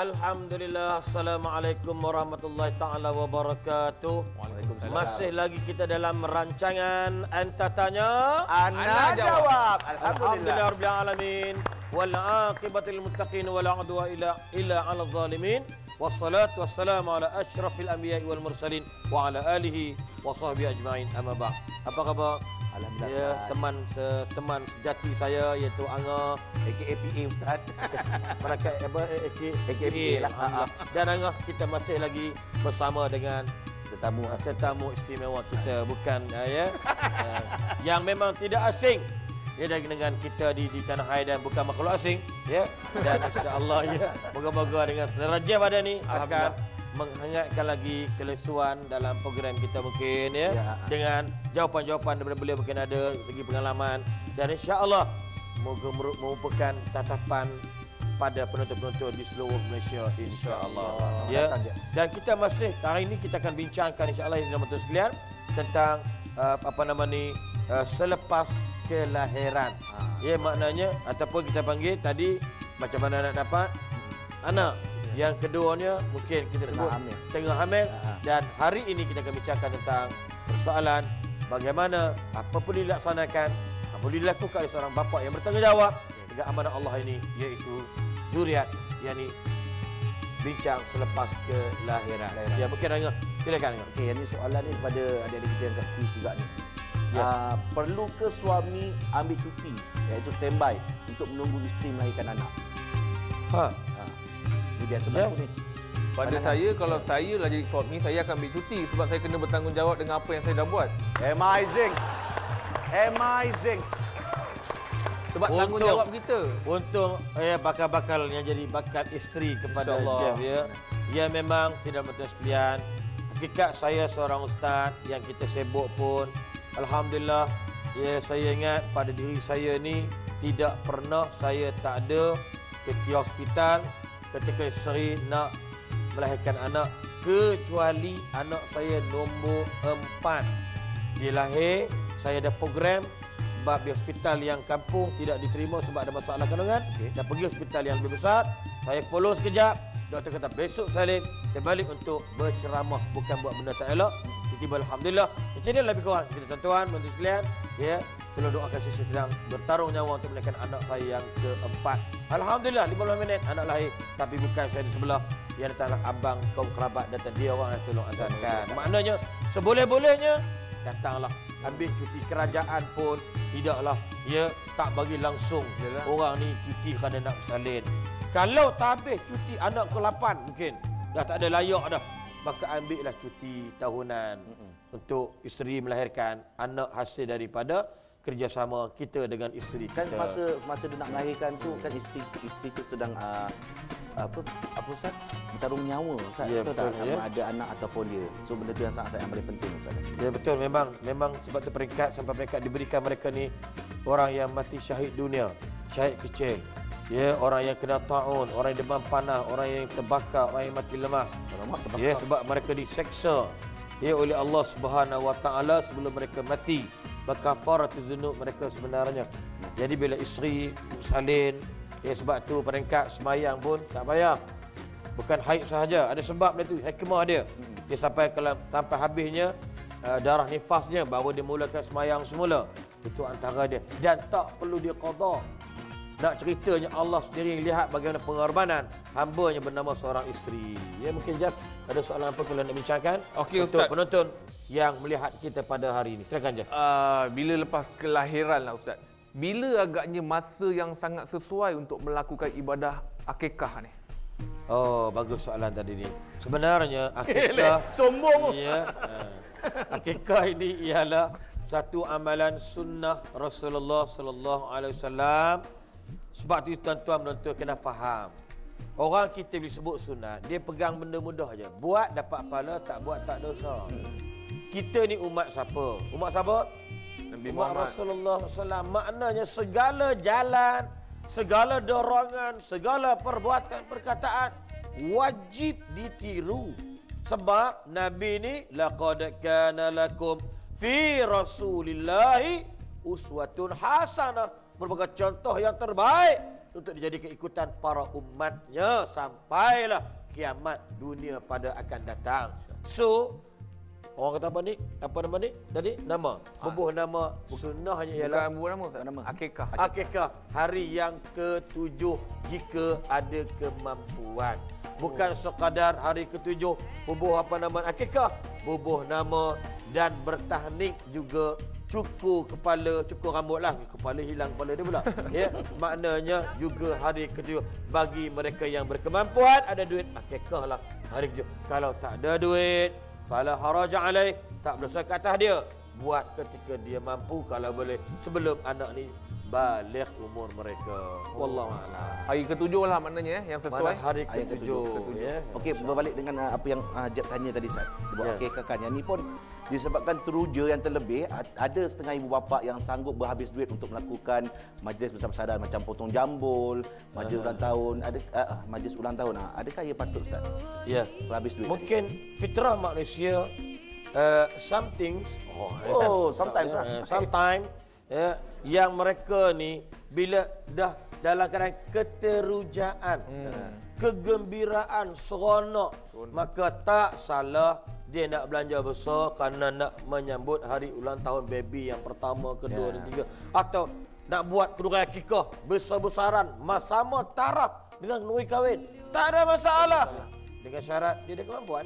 Alhamdulillah Assalamualaikum warahmatullahi taala wabarakatuh. Masih lagi kita dalam rancangan Anta Tanya Ana Ana jawab. Alhamdulillah Alhamdulillah. Rabbil Alamin Wal aqibatil muttaqin Wal adwa ila, ila ala zalimin Wassalatu wassalamu ala ashrafil anbiya wal mursalin Wa ala alihi wa sahbihi ajma'in Amma ba' Apa khabar? Alhamdulillah. Ya, teman se, teman sejati saya iaitu Anga aka PA Ustaz. Mereka apa aka AKA lah. Dan Anga kita masih lagi bersama dengan Tetamu tetamu istimewa kita bukan uh, ya uh, yang memang tidak asing ya dengan kita di di tanah air dan bukan makhluk asing ya. Dan insyaallah ya moga-moga dengan raja pada ni akan menghangatkan lagi kelesuan dalam program kita mungkin ya, Ya. dengan jawapan-jawapan daripada beliau mungkin ada segi pengalaman. Dan insyaallah moga meru- merupakan tatapan pada penonton-penonton di seluruh Malaysia insyaallah. Ya. Datang je. dan kita masih hari ini kita akan bincangkan insya-Allah dalam betul sekalian tentang uh, apa nama ni uh, selepas kelahiran. Ha. Ya maknanya ataupun kita panggil tadi macam mana nak dapat anak. Yang keduanya mungkin kita Tengah sebut hamil. tengah hamil Ha. dan hari ini kita akan bincangkan tentang persoalan bagaimana apa pun dilaksanakan apa pun dilakukan oleh seorang bapa yang bertanggungjawab dengan amanah Allah ini iaitu zuriat yakni bincang selepas kelahiran. Kelahiran. Ya mungkin Angah silakan Angah. Okey, yang ni soalan ni kepada adik-adik kita yang kat kuis juga ni. Ya. Ya. Uh, perlu ke suami ambil cuti iaitu standby untuk menunggu isteri melahirkan anak? Ha. Ha. Ini biasa Ya. berlaku ni. Pada Pandangan. saya kalau saya lah jadi suami saya akan ambil cuti sebab saya kena bertanggungjawab dengan apa yang saya dah buat. Amazing. Amazing. Sebab Untung- tanggungjawab kita. Untung ya bakal-bakal yang jadi bakal isteri kepada. Jeff ya. Ya memang tidak betul sekalian. Hakikat saya seorang ustaz yang kita sibuk pun alhamdulillah ya saya ingat pada diri saya ni tidak pernah saya tak ada ke hospital ketika isteri nak melahirkan anak kecuali anak saya nombor empat. Dia lahir, saya ada program sebab di hospital yang kampung tidak diterima sebab ada masalah kandungan. Okey. Dan pergi hospital yang lebih besar. Saya follow sekejap. Doktor kata besok saya balik untuk berceramah bukan buat benda tak elok. Tiba-tiba alhamdulillah. Macam ni lebih kurang kita tuan-tuan menteri sekalian ya. Tolong doakan saya sedang bertarung nyawa untuk melahirkan anak saya yang keempat. Alhamdulillah 15 minit anak lahir tapi bukan saya di sebelah yang datanglah abang kaum kerabat datang dia orang yang tolong azankan. Maknanya seboleh-bolehnya datanglah ambil cuti kerajaan pun tidaklah ya tak bagi langsung Yalah. orang ni cuti kerana nak bersalin kalau tak habis cuti anak ke-8 mungkin dah tak ada layak dah maka ambillah cuti tahunan untuk isteri melahirkan anak hasil daripada kerjasama kita dengan isteri Kan kita masa masa dia nak melahirkan tu kan isteri isteri tu sedang uh, apa apa Ustaz? Bertarung nyawa Ustaz. Ya, Betul tak? Sama ya. ada anak ataupun dia. So benda tu yang sangat-sangat yang paling penting Ustaz. Ya betul memang memang sebab tu peringkat sampai peringkat diberikan mereka ni orang yang mati syahid dunia, syahid kecil. Ya, orang yang kena taun, orang yang demam panas, orang yang terbakar, orang yang mati lemas. Alamak. Ya, sebab mereka diseksa ya oleh Allah Subhanahu Wa Taala sebelum mereka mati. Berkafaratu zunub mereka sebenarnya. Jadi bila isteri salin, ya sebab tu peringkat semayang pun tak payah. Bukan haid sahaja, ada sebab dia tu, hikmah dia. Dia sampai kalau sampai habisnya uh, darah nifasnya baru dia mulakan semayang semula. Itu antara dia dan tak perlu dia qada. Nak ceritanya Allah sendiri yang lihat bagaimana pengorbanan hamba-Nya bernama seorang isteri. Ya mungkin Jaf ada soalan apa kalau nak bincangkan Okey, untuk Ustaz. penonton yang melihat kita pada hari ini. Silakan Jaf. Uh, bila lepas kelahiran lah Ustaz. Bila agaknya masa yang sangat sesuai untuk melakukan ibadah akikah ni? Oh, bagus soalan tadi ni. Sebenarnya akikah sombong. Ya. uh, akikah ini ialah satu amalan sunnah Rasulullah sallallahu alaihi wasallam. Sebab tu tuan-tuan menonton kena faham. Orang kita bila sebut sunat, dia pegang benda mudah je. Buat dapat pahala, tak buat tak dosa. Kita ni umat siapa? Umat siapa? Nabi umat Muhammad. Rasulullah SAW. Maknanya segala jalan, segala dorongan, segala perbuatan, perkataan wajib ditiru. Sebab Nabi ni laqad kana lakum fi Rasulillahi uswatun hasanah merupakan contoh yang terbaik untuk dijadikan ikutan para umatnya sampailah kiamat dunia pada akan datang. So, orang kata apa ni? Apa nama ni? Tadi nama. Bubuh nama sunnahnya ialah Bukan buat nama Ustaz. nama. Akikah. akikah hari yang ketujuh jika ada kemampuan. Bukan sekadar hari ketujuh bubuh apa nama akikah, bubuh nama dan bertahnik juga cukur kepala, cukur rambut lah. Kepala hilang kepala dia pula. ya, maknanya juga hari ketujuh bagi mereka yang berkemampuan ada duit akikah lah hari ketujuh. Kalau tak ada duit, fala haraja alaih, tak berdosa ke atas dia. Buat ketika dia mampu kalau boleh sebelum anak ni balik umur mereka. Wallahu a'lam. Hari ketujuh lah maknanya eh, yang Mana sesuai. hari Ayat ketujuh. ketujuh. Ya. Okey, berbalik dengan uh, apa yang uh, Jeb tanya tadi Ustaz. Buat Ya. akikah kan. Yang ni pun disebabkan teruja yang terlebih ada setengah ibu bapa yang sanggup berhabis duit untuk melakukan majlis besar-besaran macam potong jambul, majlis ulang tahun, ada uh, majlis ulang tahun. Uh, adakah ia patut Ustaz? Ya. Berhabis duit. Mungkin fitrah manusia uh, something oh, Oh, sometimes lah. uh, sometimes ya yang mereka ni bila dah dalam keadaan keterujaan, Hmm. kegembiraan, seronok, maka tak salah dia nak belanja besar kerana nak menyambut hari ulang tahun baby yang pertama, kedua Ya. dan tiga atau nak buat kedua akikah besar-besaran sama taraf dengan nui kahwin. Tak ada masalah. Dengan syarat dia ada kemampuan.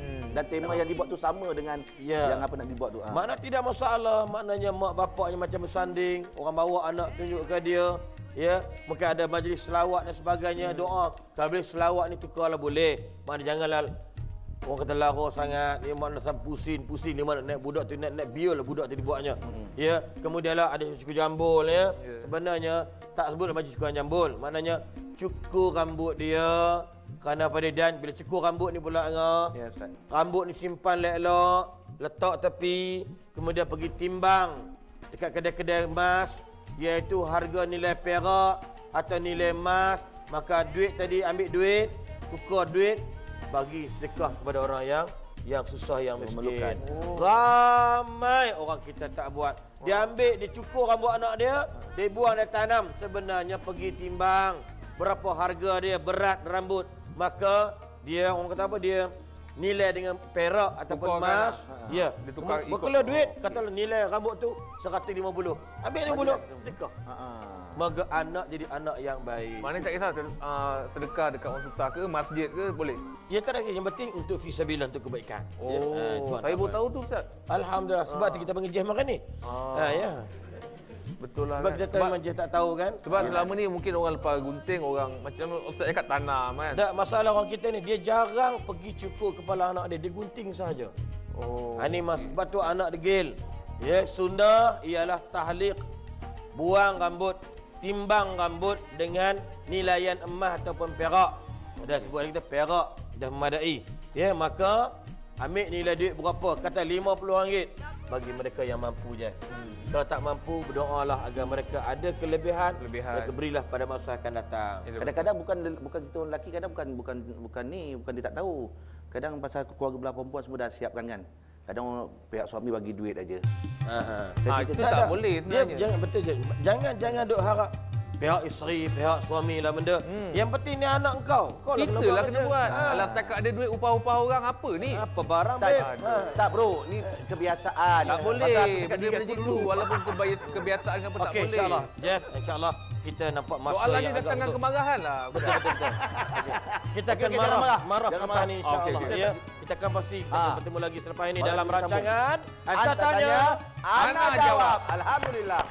Hmm. Dan tema yang dibuat tu sama dengan Ya. yang apa nak dibuat tu. Ah. Makna tidak masalah, maknanya mak bapaknya macam bersanding, orang bawa anak tunjuk ke dia, ya, mungkin ada majlis selawat dan sebagainya, doa. Kalau boleh selawat ni tukarlah boleh. Makna janganlah orang kata lara sangat, dia makna sampai pusing, pusing dia mana naik budak tu naik naik biol lah budak tu dibuatnya. Ya, kemudianlah ada cukur jambul ya. Ya. Sebenarnya tak sebut majlis cukur jambul, maknanya cukur rambut dia kerana pada dan bila cukur rambut ni pula ngah, Ya Ustaz. Rambut ni simpan elok-elok, letak tepi, kemudian pergi timbang dekat kedai-kedai emas, iaitu harga nilai perak atau nilai emas, maka duit tadi ambil duit, tukar duit, bagi sedekah kepada orang yang yang susah yang miskin. Oh. Ramai orang kita tak buat. Dia ambil, dia cukur rambut anak dia, dia buang dia tanam. Sebenarnya pergi timbang berapa harga dia berat rambut. Maka dia orang kata apa dia nilai dengan perak ataupun Tukarkan emas. lah. Ya. Dia tukar ikut- Berkelah duit, katalah nilai rambut tu 150. Ambil 50 sedekah. Ha. Maka anak jadi anak yang baik. Maknanya tak kisah uh, sedekah dekat orang susah ke, masjid ke, boleh. Ya tak ada yang penting untuk fisabilillah untuk kebaikan. Ya, Oh, ah, tuan saya baru tahu tu Ustaz. Alhamdulillah sebab tu kita panggil makan ni. Ah. Ha ya. Betul lah Sebab kan. kita memang jeh tak tahu kan. sebab selama ni mungkin orang lepas gunting, orang macam Ustaz cakap tanam kan. Tak masalah orang kita ni dia jarang pergi cukur kepala anak dia, dia gunting saja. Oh. Ha ni mas sebab tu anak degil. Ya, sunnah ialah tahliq. Buang rambut, timbang rambut dengan nilaian emas ataupun perak. Dah sebut kita perak dah memadai. Ya, maka ambil nilai duit berapa? Kata RM50 bagi mereka yang mampu je. Hmm. Kalau tak mampu, berdoalah agar mereka ada kelebihan, Kelebihan. mereka berilah pada masa akan datang. Kadang-kadang bukan bukan kita orang lelaki kadang bukan bukan bukan ni bukan dia tak tahu. Kadang pasal keluarga belah perempuan semua dah siapkan kan. Kadang pihak suami bagi duit aja. Aha. Saya Ah, cerita itu tak tak boleh Dia, sebenarnya. jangan betul je. Jangan jangan duk harap pihak isteri, pihak suami lah benda. Hmm. Yang penting ni anak kau. Kau lah Kita lah kena kerja. buat. Ha. Alah setakat ada duit upah-upah orang apa ni? Apa barang Tak, babe? Ha. tak bro, ni kebiasaan. Tak boleh. Aku macam dulu. tu walaupun kebias- kebiasaan apa tak Okey boleh. insyaAllah. Jeff, insyaAllah kita nampak masa Soalan ni yang datang agak dengan untuk- kemarahan lah. Betul, betul, betul. Kita akan okey, marah, jangan marah. marah Jangan ni insyaAllah. okey. Ya. Kita akan pasti kita akan bertemu lagi selepas ini Baru dalam rancangan Anta Anta Tanya. Ana jawab. jawab. Alhamdulillah.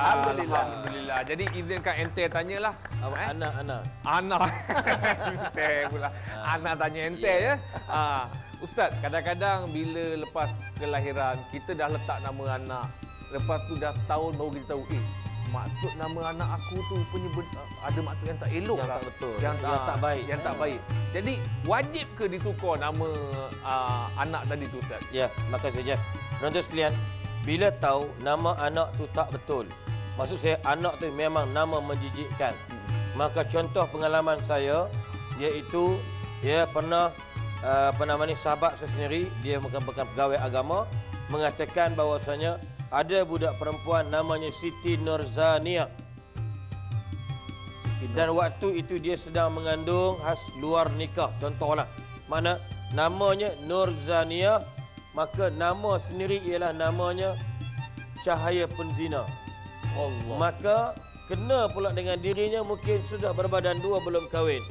Alhamdulillah. Alhamdulillah. Jadi izinkan ente tanyalah. Awak Eh? anak anak. Ana. ente pula. Ana tanya ente ya. Ha. Ustaz, kadang-kadang bila lepas kelahiran kita dah letak nama anak. Lepas tu dah setahun baru kita tahu eh maksud nama anak aku tu punya ber- ada maksud yang tak elok Yang lah. tak betul. Yang, Yang ah, tak baik. Yang tak baik. Jadi wajib ke ditukar nama uh, anak tadi tu Ustaz? Ya, makasih Jeff. Penonton sekalian, bila tahu nama anak tu tak betul, maksud saya anak tu memang nama menjijikkan. Maka contoh pengalaman saya iaitu ya pernah uh, apa nama ni sahabat saya sendiri dia merupakan pegawai agama mengatakan bahawasanya ada budak perempuan namanya Siti Nurzania dan waktu itu dia sedang mengandung has luar nikah. Contohlah mana namanya Nurzania maka nama sendiri ialah namanya cahaya penzina Allah. maka kena pula dengan dirinya mungkin sudah berbadan dua belum kahwin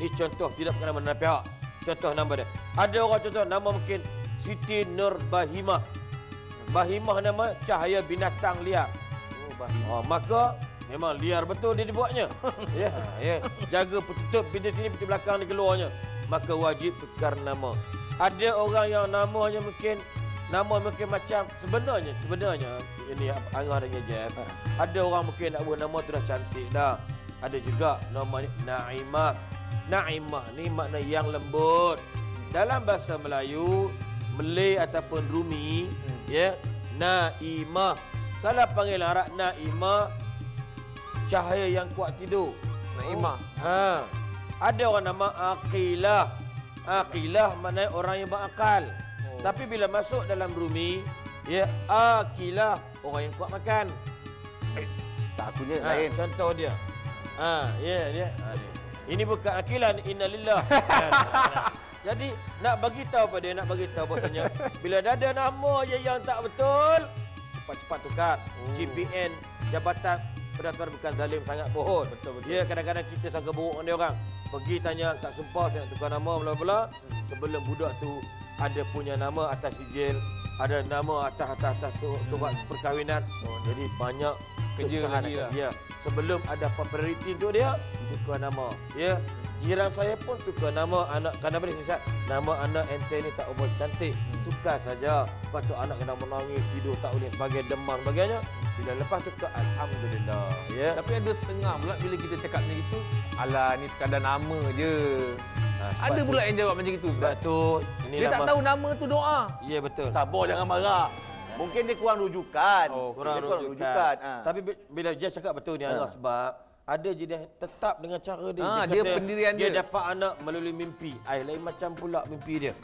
ini contoh tidak kena mana pihak contoh nama dia ada orang contoh nama mungkin Siti Nur Bahimah Bahimah nama cahaya binatang liar Oh. Oh, maka memang liar betul dia dibuatnya. ya, ya. Jaga petutup pintu sini pintu belakang dia keluarnya. Maka wajib tukar nama. Ada orang yang namanya mungkin nama mungkin macam sebenarnya sebenarnya ini Angah dengan Jeff. Ada orang mungkin nak buat nama tu dah cantik dah. Ada juga namanya Naimah. Naimah ni makna yang lembut. Dalam bahasa Melayu, Malay ataupun Rumi, ya, Naimah. Kalau panggil Arab Naimah, cahaya yang kuat tidur. Naimah. Ha. Ada orang nama Aqilah. Aqilah maknanya orang yang berakal. Tapi bila masuk dalam Rumi, ya Aqilah orang yang kuat makan. Tak akunya Ha, lain. contoh dia. Ha, ya dia. Ha, dia. Ini bukan akilan innalillah. Jadi nak bagi tahu pada dia nak bagi tahu bahasanya bila dah ada nama je yang tak betul cepat-cepat tukar. Oh. GPN Jabatan Pendaftaran Bukan Zalim sangat bohong. Betul, betul. Ya kadang-kadang kita sangka buruk dengan dia orang. Pergi tanya sumpah saya nak tukar nama bla bla. Sebelum budak tu ada punya nama atas sijil, ada nama atas atas atas su- surat perkahwinan. Oh, Jadi banyak Kerja lagi lah. dia. Sebelum ada prioriti untuk dia, tukar nama. Ya. Jiran saya pun tukar nama anak kerana boleh Ustaz. Nama anak ente ni tak umur cantik. Tukar saja. Lepas tu anak kena menangis, tidur tak boleh sebagai demam sebagainya. Bila lepas tukar alhamdulillah. Ya. Tapi ada setengah pula bila kita cakap macam itu, alah ni sekadar nama je. Ha, Ada tu- pula yang jawab macam itu Sebab Ustaz. tu Dia tak tahu nama tu doa. Ya betul. Sabar jangan marah. Mungkin dia kurang rujukan. Oh, Kurang dia kurang rujukan. rujukan. Ha. Tapi bi- bila dia cakap betul ni Allah sebab ada je dia tetap dengan cara dia. Ah, dia pendirian dia. dia. dapat anak melalui mimpi. Ai lain macam pula mimpi dia.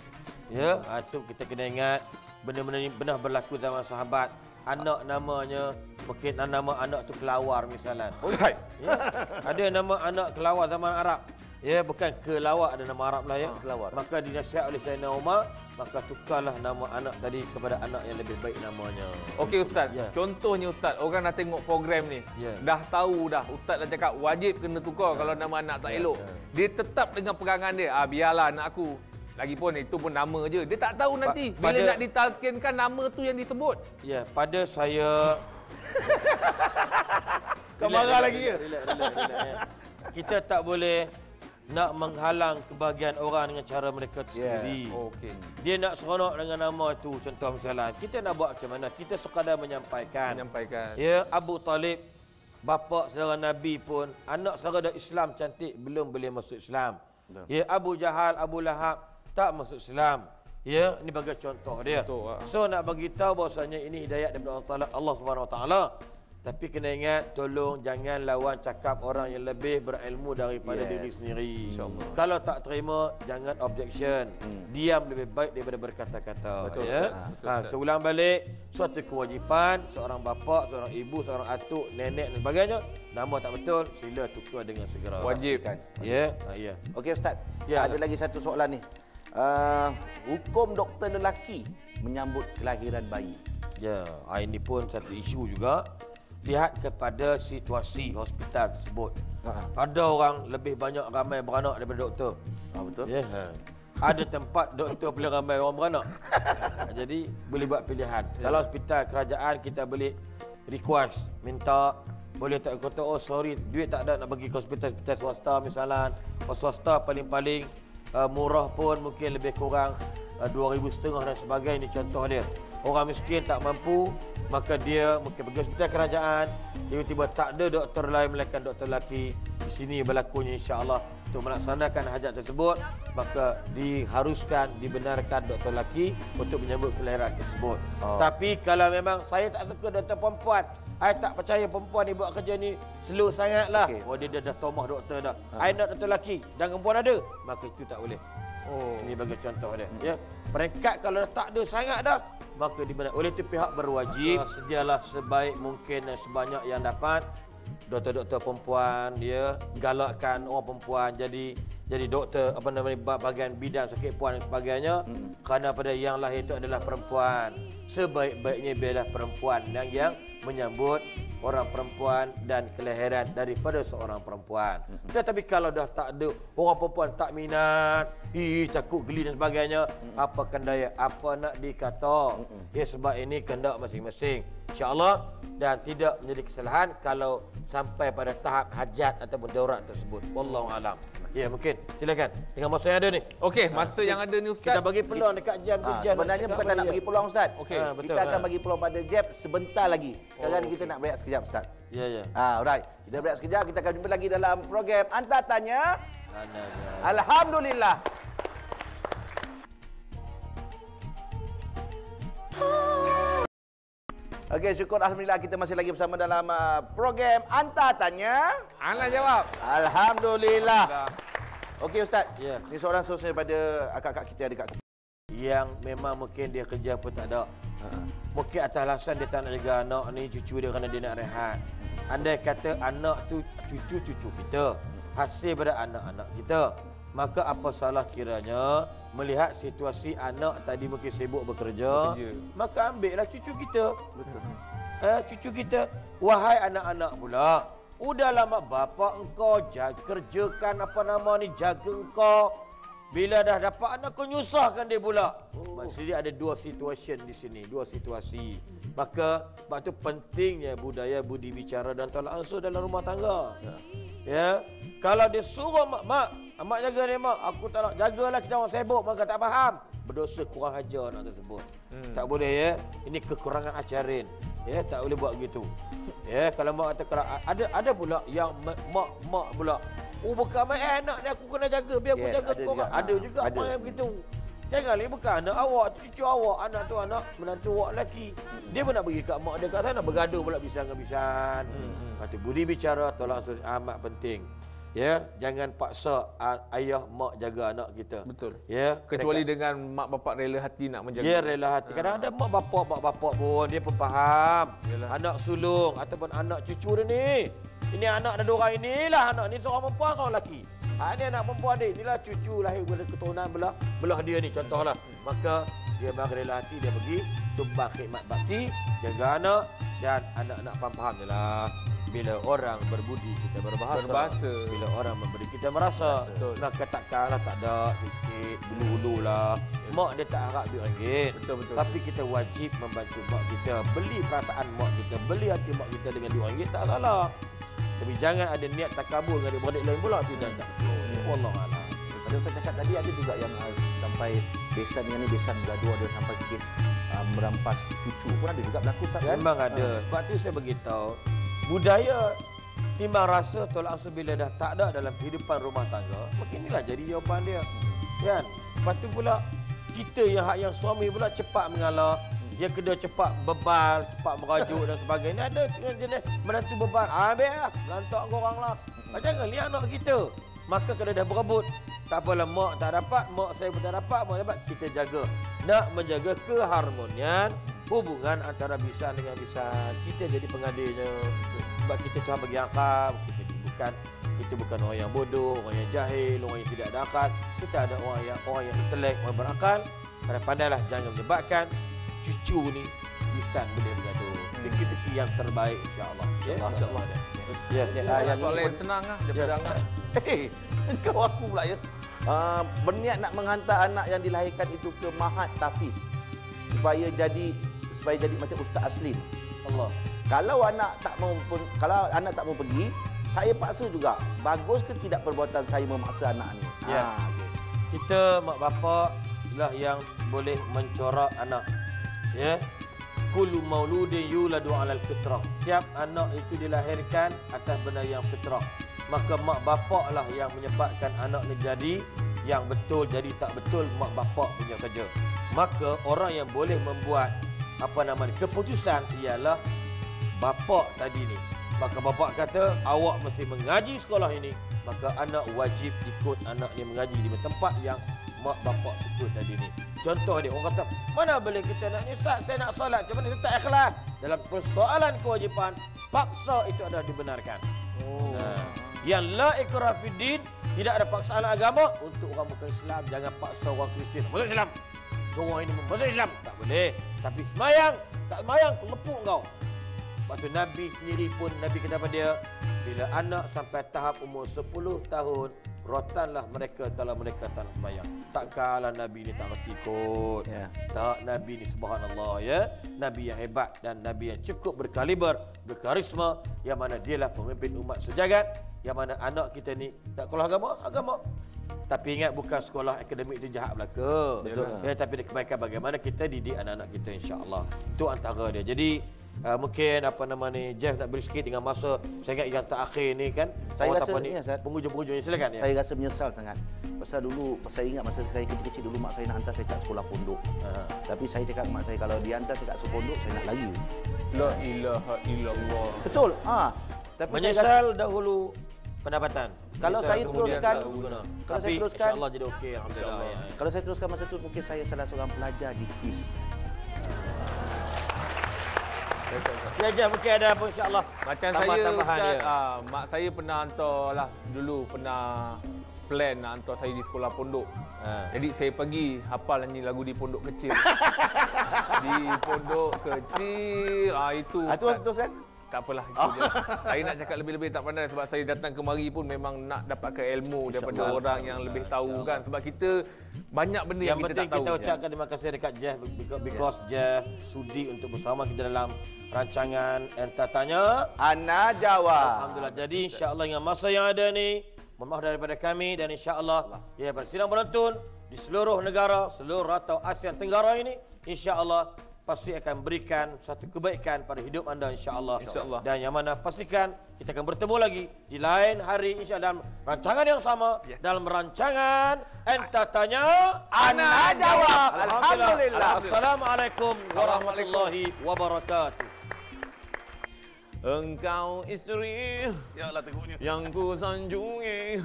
Ya, ah, so kita kena ingat benda-benda ni benar berlaku zaman sahabat. Anak namanya mungkin nama anak tu kelawar misalnya. Alright. Ya. Ada nama anak kelawar zaman Arab. Ya, bukan kelawar ada nama Arab lah ya. Ah, kelawar. Maka dinasihat oleh Sayyidina Umar, maka tukarlah nama anak tadi kepada anak yang lebih baik namanya. Okey Ustaz, Ya. contohnya Ustaz, orang dah tengok program ni. Ya. Dah tahu dah, Ustaz dah cakap wajib kena tukar kalau nama anak tak Ya, elok. ya. Dia tetap dengan pegangan dia, ah biarlah anak aku. Lagipun itu pun nama je. Dia tak tahu nanti bila pada- nak ditalkinkan nama tu yang disebut. Ya, pada saya Kau marah lagi ke? relax, relax, relax, ya. Kita tak boleh nak menghalang kebahagiaan orang dengan cara mereka sendiri. Okey. Dia nak seronok dengan nama tu contoh misalnya. Kita nak buat macam mana? Kita sekadar menyampaikan. Menyampaikan. Ya, Abu Talib bapa saudara Nabi pun anak saudara Islam cantik belum boleh masuk Islam. Betul. Ya, Abu Jahal, Abu Lahab tak masuk Islam. Ya, ini bagi contoh dia. Betul, ah. So nak bagi tahu bahasanya ini hidayat daripada Allah Taala Allah Subhanahu Wa Taala. Tapi kena ingat tolong jangan lawan cakap orang yang lebih berilmu daripada Yes. diri sendiri. Kalau tak terima jangan objection. Hmm. Diam lebih baik daripada berkata-kata. Betul, ya. Ustaz. Betul, Ha, Ustaz. seulang balik suatu kewajipan seorang bapa, seorang ibu, seorang atuk, nenek dan sebagainya. Nama tak betul, sila tukar dengan segera. Wajib. Kan? Ya, ha, ya. Okey Ustaz, Ya. ada lagi satu soalan ni. Uh, hukum doktor lelaki menyambut kelahiran bayi. Ya, ha, ini pun satu isu juga. Lihat kepada situasi hospital tersebut. Ha. Ada orang lebih banyak ramai beranak daripada doktor. Ah betul? Ya. Ha. Ada tempat doktor boleh ramai orang beranak. Ha, Jadi boleh buat pilihan. Kalau hospital kerajaan kita boleh request, minta boleh tak kata oh sorry duit tak ada nak bagi ke hospital-hospital swasta misalnya. Oh, swasta paling-paling uh, murah pun mungkin lebih kurang uh, 2000 setengah dan sebagainya contoh dia. Orang miskin tak mampu maka dia mungkin pergi hospital kerajaan tiba-tiba tak ada doktor lain melainkan doktor lelaki di sini berlakunya insya-Allah untuk melaksanakan hajat tersebut maka diharuskan dibenarkan doktor lelaki untuk menyambut kelahiran tersebut. Oh. Tapi kalau memang saya tak suka doktor perempuan, saya tak percaya perempuan ni buat kerja ni slow sangatlah. Okey. Oh dia dah, dah tomah doktor dah. Saya nak doktor lelaki dan perempuan ada, maka itu tak boleh. Oh. Ini bagi contoh dia. Ya. Peringkat kalau dah tak ada sangat dah, maka di mana oleh itu pihak berwajib sedialah sebaik mungkin dan sebanyak yang dapat doktor-doktor perempuan dia galakkan orang perempuan jadi jadi doktor apa namanya ba- bahagian bidang sakit puan dan sebagainya hmm. kerana pada yang lahir itu adalah perempuan sebaik-baiknya biarlah perempuan yang yang menyambut orang perempuan dan kelahiran daripada seorang perempuan. Tetapi kalau dah tak ada orang perempuan tak minat, ih takut geli dan sebagainya, apa kan daya, apa nak dikata. Ya sebab ini kehendak masing-masing. Insya-Allah dan tidak menjadi kesalahan kalau sampai pada tahap hajat ataupun daurat tersebut. Wallahu alam. Ya mungkin. Silakan. Dengan masa yang ada ni. Okey, masa yang ada ni Ustaz. Kita bagi peluang dekat jam tu Ha, jam. sebenarnya bukan tak nak bagi peluang Ustaz. Okey. Ha, betul, kita akan ha. bagi peluang pada Jeb sebentar lagi. Sekarang Oh, ni kita nak berehat sekejap Ustaz. Ya ya. Ah, alright. Kita berehat sekejap. Kita akan jumpa lagi dalam program Anta Tanya. Ya. Alhamdulillah. Okey, syukur Alhamdulillah kita masih lagi bersama dalam uh, program Anta Tanya. Ana jawab. Alhamdulillah. Dah. Okey Ustaz. Ya. Ini soalan seterusnya daripada akak-akak kita yang dekat Yang memang mungkin dia kerja pun tak ada. Ha. Mungkin atas alasan dia tak nak jaga anak ni cucu dia kerana dia nak rehat. Andai kata anak tu cucu-cucu kita, hasil pada anak-anak kita, maka apa salah kiranya melihat situasi anak tadi mungkin sibuk bekerja, Bekerja. maka ambillah cucu kita. Betul. Eh, cucu kita, wahai anak-anak pula, udahlah mak bapak engkau jaga, kerjakan apa nama ni, jaga engkau. Bila dah dapat anak kau nyusahkan dia pula. Oh. Maksudnya ada dua situasi di sini, dua situasi. Maka sebab tu pentingnya budaya budi bicara dan tolak ansur dalam rumah tangga. Ya. Ya. Kalau dia suruh mak, mak, mak jaga dia mak, aku tak nak jagalah kita orang sibuk, maka tak faham. Berdosa kurang ajar anak tersebut. Hmm. Tak boleh ya. Ini kekurangan ajarin. Ya, tak boleh buat begitu. Ya, kalau mak kata kalau ada ada pula yang mak mak, mak pula Oh bukan main anak ni aku kena jaga biar aku Yes, jaga ada kau. juga. Ada juga Ada. mak yang begitu. Jangan ni bukan anak awak, tu cucu awak, anak tu anak menantu awak lelaki. Dia pun nak pergi kat mak dia kat sana bergaduh pula bisan-bisan. Hmm. Lepas tu budi bicara tolong ansur amat penting. Ya, jangan paksa ayah mak jaga anak kita. Betul. Ya, Kecuali mereka- dengan mak bapak rela hati nak menjaga. dia rela hati. Kadang ada mak bapak, mak bapak pun dia pun faham. Yalah. Anak sulung ataupun anak cucu dia ni. Ini anak ada dua orang inilah anak ni seorang perempuan seorang lelaki. Ha, ini anak perempuan dia. Inilah cucu lahir pada keturunan belah belah dia ni contohlah. Maka dia bagi rela hati dia pergi sumbang khidmat bakti, jaga anak dan anak-anak faham-faham je lah. Bila orang berbudi kita berbahasa. Berbahasa. Bila orang memberi kita merasa. Betul. Maka takkanlah tak ada sikit dulu-dulu lah. Mak dia tak harap duit ringgit. Betul, betul. Tapi kita wajib membantu mak kita. Beli perasaan mak kita. Beli hati mak kita dengan duit ringgit tak salah. Tapi jangan ada niat takabur dengan adik-beradik lain pula. Itu jangan tak betul. Wallahualam. Tadi Ustaz cakap tadi ada juga yang uh, sampai besan yang ni besan gaduh ada sampai kes uh, merampas cucu pun ada juga berlaku Ustaz kan? Memang ada. Sebab tu saya beritahu. Budaya timbang rasa tolak ansur bila dah tak ada dalam kehidupan rumah tangga. Maka inilah jadi jawapan dia. Kan? Lepas tu pula kita yang hak yang suami pula cepat mengalah. Yang kedua cepat bebal, cepat merajuk dan sebagainya. Ada jenis- menantu bebal. Ah, Habis lah. Lantak korang lah. Ah, Jangan lihat anak kita. Maka kalau dah berebut, tak apalah mak tak dapat, mak saya pun tak dapat, mak dapat, kita jaga. Nak menjaga keharmonian hubungan antara bisan dengan bisan. Kita jadi pengadilnya. Sebab kita Tuhan bagi akal, kita bukan kita bukan orang yang bodoh, orang yang jahil, orang yang tidak ada akal. Kita ada orang yang orang yang intelek, orang berakal. Pandai-pandailah jangan menyebabkan cucu ni bisan boleh bergaduh. Fikir-fikir yang terbaik insya-Allah. Ya, InsyaAllah. Ya, Ya, ah, yang Soalan senang lah Ya. daripada Angah. Hei, kau aku pula ya. Uh, berniat nak menghantar anak yang dilahirkan itu ke Mahat Tafiz supaya jadi supaya jadi macam Ustaz Aslim. Allah. Kalau anak tak mau pun kalau anak tak mau pergi, saya paksa juga. Bagus ke tidak perbuatan saya memaksa anak ni? Ya. Ah, okey. Kita mak bapak lah yang boleh mencorak anak. Ya. Kullu mauludin yuladu alal fitrah. Tiap anak itu dilahirkan atas benda yang fitrah. Maka mak bapak lah yang menyebabkan anak ni jadi yang betul jadi tak betul mak bapak punya kerja. Maka orang yang boleh membuat apa nama ni keputusan ialah bapak tadi ni. Maka bapak kata awak mesti mengaji sekolah ini. Maka anak wajib ikut anak ni mengaji di tempat yang mak bapak suka tadi ni. Contoh dia orang kata, mana boleh kita nak ni Ustaz, saya nak solat, macam mana saya tak ikhlas? Dalam persoalan kewajipan, paksa itu adalah dibenarkan. Oh. Nah, yang la ikrah fid din, tidak ada paksaan agama untuk orang bukan Islam, jangan paksa orang Kristian masuk Islam. Semua ini masuk Islam, tak boleh. Tapi semayang, tak semayang, lepuk kau. Lepas tu Nabi sendiri pun, Nabi kata pada dia, bila anak sampai tahap umur 10 tahun, rotanlah mereka kalau mereka tak nak semayang. Tak kalah Nabi ni tak reti kot. Ya. Tak, Nabi ni subhanallah ya. Nabi yang hebat dan Nabi yang cukup berkaliber, berkarisma, yang mana dialah pemimpin umat sejagat, yang mana anak kita ni tak sekolah agama, agama. Tapi ingat bukan sekolah akademik itu jahat belaka. Betul. Ya, tapi ada kebaikan bagaimana kita didik anak-anak kita insya-Allah. Itu antara dia. Jadi uh, mungkin apa nama ni Jeff nak beri sikit dengan masa saya ingat yang terakhir ni kan. Saya Orang rasa ni, penghujung-penghujung ni silakan ya. Saya rasa menyesal sangat. Pasal dulu, saya ingat masa saya kecil-kecil dulu mak saya nak hantar saya kat sekolah pondok. Ha. Tapi saya cakap mak saya kalau dihantar saya kat sekolah pondok, saya nak lari. La ilaha illallah. Betul. Ah. Tapi saya rasa, Menyesal dahulu pendapatan. Kalau Menyesal saya teruskan, kalau Tapi saya teruskan, insya-Allah jadi okey alhamdulillah. Ya. kalau saya teruskan masa tu mungkin saya salah seorang pelajar di kuis. Ya, Jeff mungkin ada apa insya-Allah. Macam saya tambah-tambahan Ustaz, dia. ah, mak saya pernah hantar lah dulu pernah plan nak hantar saya di sekolah pondok. Ha. Jadi saya pergi hafal nyanyi lagu di pondok kecil. di pondok kecil. Ah itu. Ah, tu Ustaz. teruskan. Tak apalah itu je. Saya nak cakap lebih-lebih tak pandai sebab saya datang kemari pun memang nak dapatkan ilmu daripada InsyaAllah. orang yang lebih tahu kan sebab kita banyak benda yang, Yang kita penting tak tahu. kita ucapkan terima kasih dekat Jeff because, because Jeff sudi untuk bersama kita dalam rancangan Entah Tanya. Ana jawab. Alhamdulillah. Jadi insya-Allah dengan masa yang ada ni, mohon maaf daripada kami dan insya-Allah ya pada sidang penonton di seluruh negara, seluruh rantau ASEAN Tenggara ini insya-Allah pasti akan berikan satu kebaikan pada hidup anda insya-Allah. InsyaAllah. Dan yang mana pastikan kita akan bertemu lagi di lain hari insya-Allah dalam rancangan yang sama Yes. dalam rancangan Entah Tanya Ana jawab. Alhamdulillah. Assalamualaikum warahmatullahi wabarakatuh. Engkau isteri Ya teruknya. yang ku sanjungi.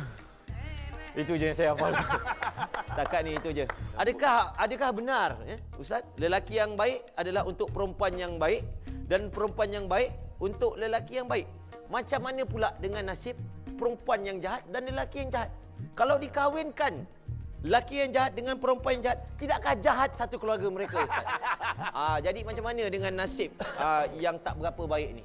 Itu je yang saya hafal. Setakat ni itu je. Adakah adakah benar ya, Ustaz? Lelaki yang baik adalah untuk perempuan yang baik dan perempuan yang baik untuk lelaki yang baik. Macam mana pula dengan nasib perempuan yang jahat dan lelaki yang jahat? Kalau dikahwinkan lelaki yang jahat dengan perempuan yang jahat, tidakkah jahat satu keluarga mereka Ustaz? ah, jadi macam mana dengan nasib ah, yang tak berapa baik ni?